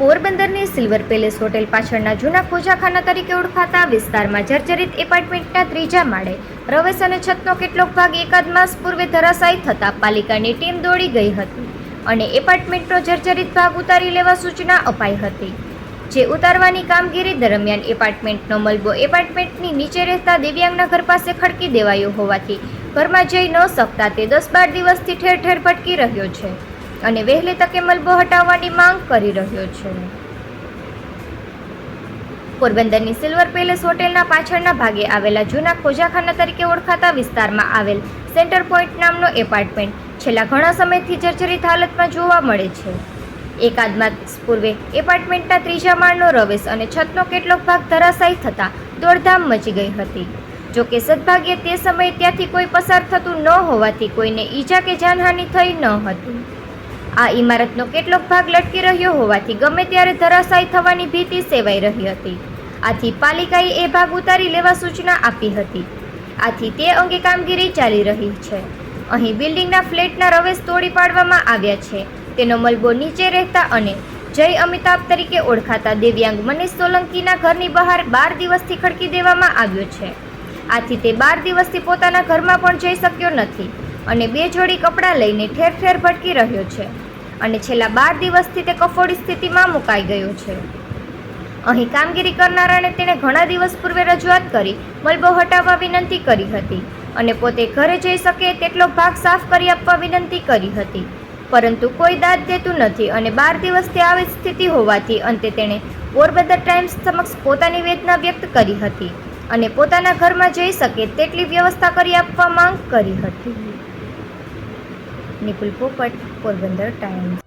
પોરબંદરની silver palace hotel પાછળના જૂના ખોજાખાના તરીકે ઓળખાતા વિસ્તારમાં જર્જરિત એપાર્ટમેન્ટના ત્રીજા માળે પ્રવેશ અને છતનો કેટલોક ભાગ એકાદ માસ પૂર્વે ધરાશાયી થતાં પાલિકાની ટીમ દોડી ગઈ હતી અને એપાર્ટમેન્ટનો જર્જરિત ભાગ ઉતારી લેવા સૂચના અપાઈ હતી. જે ઉતારવાની કામગીરી દરમિયાન એપાર્ટમેન્ટનો મલબો એપાર્ટમેન્ટની નીચે રહેતા દિવ્યાંગના ઘર પાસે ખડકી દેવાયો હોવાથી ઘરમાં જઈ ન શકતા તે દસ બાર દિવસથી ઠેર ઠેર ભટકી રહ્યો છે. અને વહેલી તકે મલબો હટાવવાની માંગ કરી રહ્યો છે. પોરબંદરની સિલ્વર પેલેસ હોટેલના પાછળના ભાગે આવેલા જૂના ખોજાખાના તરીકે ઓળખાતા વિસ્તારમાં આવેલ સેન્ટર પોઈન્ટ નામનો એપાર્ટમેન્ટ છેલ્લા ઘણા સમયથી જર્જરિત હાલતમાં જોવા મળે છે. એકાદ માસ પૂર્વે એપાર્ટમેન્ટના ત્રીજા માળનો રવેશ અને છતનો કેટલોક ભાગ ધરાશાયી થતાં દોડધામ મચી ગઈ હતી. જોકે સદભાગ્યે તે સમયે ત્યાંથી કોઈ પસાર થતું ન હોવાથી કોઈને ઈજા કે જાનહાનિ થઈ ન હતી. આ ઇમારતનો કેટલોક ભાગ લટકી રહ્યો હોવાથી ગમે ત્યારે ધરાશાયી થવાની ભીતિ સેવાઈ રહી હતી. આથી પાલિકાએ એ ભાગ ઉતારી લેવા સૂચના આપી હતી. આથી તે અંગે કામગીરી ચાલી રહી છે. અહીં બિલ્ડિંગના ફ્લેટના રવેશ તોડી પાડવામાં આવ્યા છે. તેનો મલબો નીચે રહેતા અને જય અમિતાભ તરીકે ઓળખાતા દિવ્યાંગ મનીષ સોલંકીના ઘરની બહાર બાર દિવસથી ખડકી દેવામાં આવ્યો છે. આથી તે બાર દિવસથી પોતાના ઘરમાં પણ જઈ શક્યો નથી અને બે જોડી કપડાં લઈને ઠેર ઠેર ભટકી રહ્યો છે. અને છેલ્લા બાર દિવસથી તે કફોડી સ્થિતિમાં મુકાઈ ગયો છે. અહીં કામગીરી કરનારાને તેણે ઘણા દિવસ પૂર્વે રજૂઆત કરી, મલબો હટાવવા વિનંતી કરી હતી અને પોતે ઘરે જઈ શકે તેટલો ભાગ સાફ કરી આપવા વિનંતી કરી હતી. પરંતુ કોઈ દાદ દેતું નથી અને બાર દિવસથી આવી સ્થિતિ હોવાથી અંતે તેણે પોરબંદર ટાઈમ્સ સમક્ષ પોતાની વેદના વ્યક્ત કરી હતી અને પોતાના ઘરમાં જઈ શકે તેટલી વ્યવસ્થા કરી આપવા માંગ કરી હતી. નિપુલ પોપટ પોરબંદર ટાઈમ્સ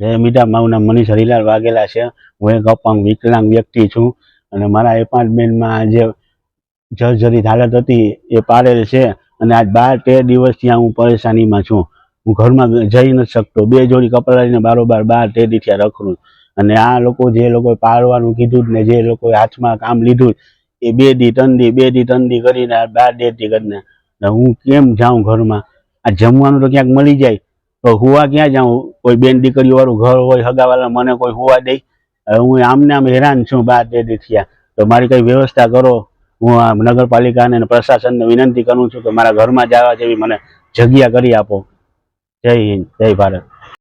જય મીઠા, મારું નામ મનીષ હરિલાલ વાઘેલા છે. હું એક અપંગ, વિકલાંગ વ્યક્તિ છું અને મારા એપાર્ટમેન્ટમાં જે જર્જરિત હાલત હતી, એ પારેલ છે અને આજ બાર તેર દિવસથી હું પરેશાનીમાં છું. હું ઘરમાં જઈ નથી શકતો. બે જોડી કપડાં લઈને બારોબાર બાર તેર દિવસથી રખડું. અને આ લોકો જે લોકોએ પાડવાનું કીધું ને, જે લોકોએ હાથમાં કામ લીધું એ બે દી ત્રણ દી, બે દી ત્રણ દી કરીને બાર દી કરીને હું કેમ જાઉં ઘરમાં? આ જમવાનું તો ક્યાંક મળી જાય, તો હુવા ક્યાં જાઉં? કોઈ બેન દીકરીઓ વાળું ઘર હોય, હગાવાલા મને કોઈ હુવા દે? હું આમને આમ હેરાન છું, બાર દી થયા. તો મારી કઈ વ્યવસ્થા કરો? હું આ નગરપાલિકાને અને પ્રશાસનને વિનંતી કરું છું કે મારા ઘરમાં જવા જેવી મને જગ્યા કરી આપો. જય હિન્દ, જય ભારત.